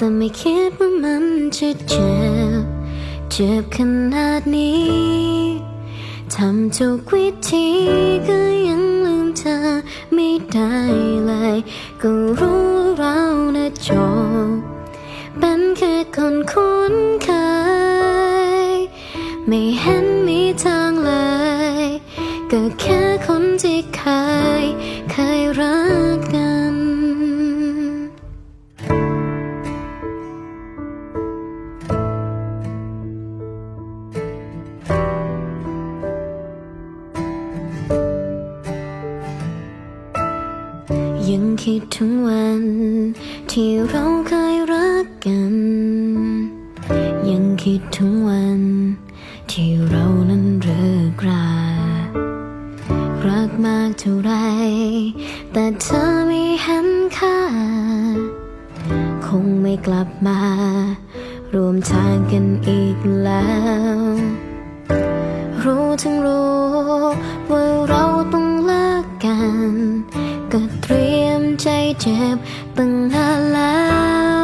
ต่ไม่คิดว่ามันจะเจ็บ เจ็บขนาดนี้ ทำทุกวิธีก็ยังลืมเธอไม่ได้เลย ก็รู้เรานะจบเป็นแค่คนคุ้นเคย ไม่เห็นมีทางเลย ก็แค่คนที่ ยังคิดถึงวัน ที่เราเคยรักกัน ยังคิดถึงวัน ที่เรานั้นเลิกรารักมากเท่าไร แต่เธอไม่เห็นค่า คงไม่กลับมา รวมทางกันอีกแล้ว ใจเจ็บตั้งนานแล้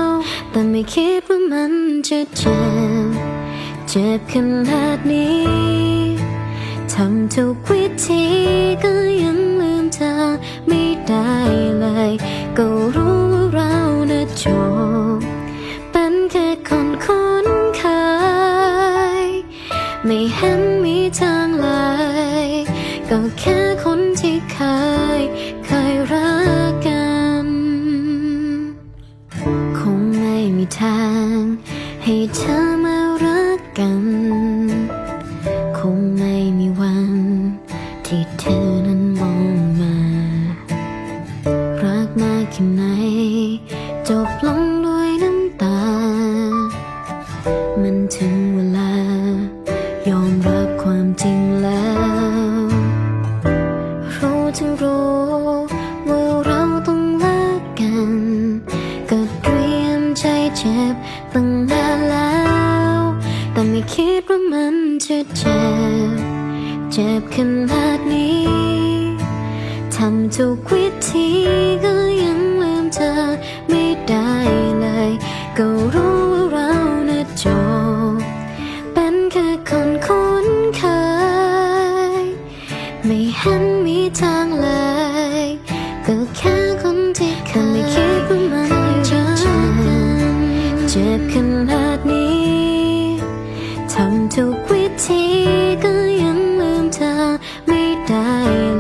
ว แต่ไม่คิดว่ามันจะเจ็บ เจ็บขนาดนี้ทำทุกวิธีก็ยังลืมเธอไม่ได้เลย ก็รู้ว่าเราน่ะจบเป็นแค่คนคุ้นเคย ไม่เห็นมีทางเลย ก็แค่คนที่เคย เคยรักกัน ทาง ให้เธอมารักกัน คงไม่มีวัน ที่เธอนั้นมองมา รักมากแค่ไหน จบลงด้วยน้ำตา มันถึงเวลา ยอมรับความจริงแล้ว รู้ทั้งรู้ว่าเราต้องเลิกกันก็เจเจ็บตั้งนานแล้ว แต่ไม่คิดว่ามันจะเจ็บ เจ็บขนาดนี้ทำทุกวิธีก็ยังลืมเธอไม่ได้เลย ก็รู้ว่าเรานะจบ เป็นแค่คนคุ้นเคย ไม่เห็นมีทางเลย ก็แค่ ทุกวิธีก็ยังลืมเธอไม่ได้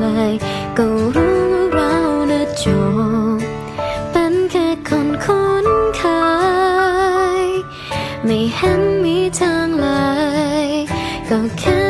เลย ก็รู้ว่าเราน่ะจบเป็นแค่คนคุ้นเคยไม่เห็นมีทางเลย ก็แค่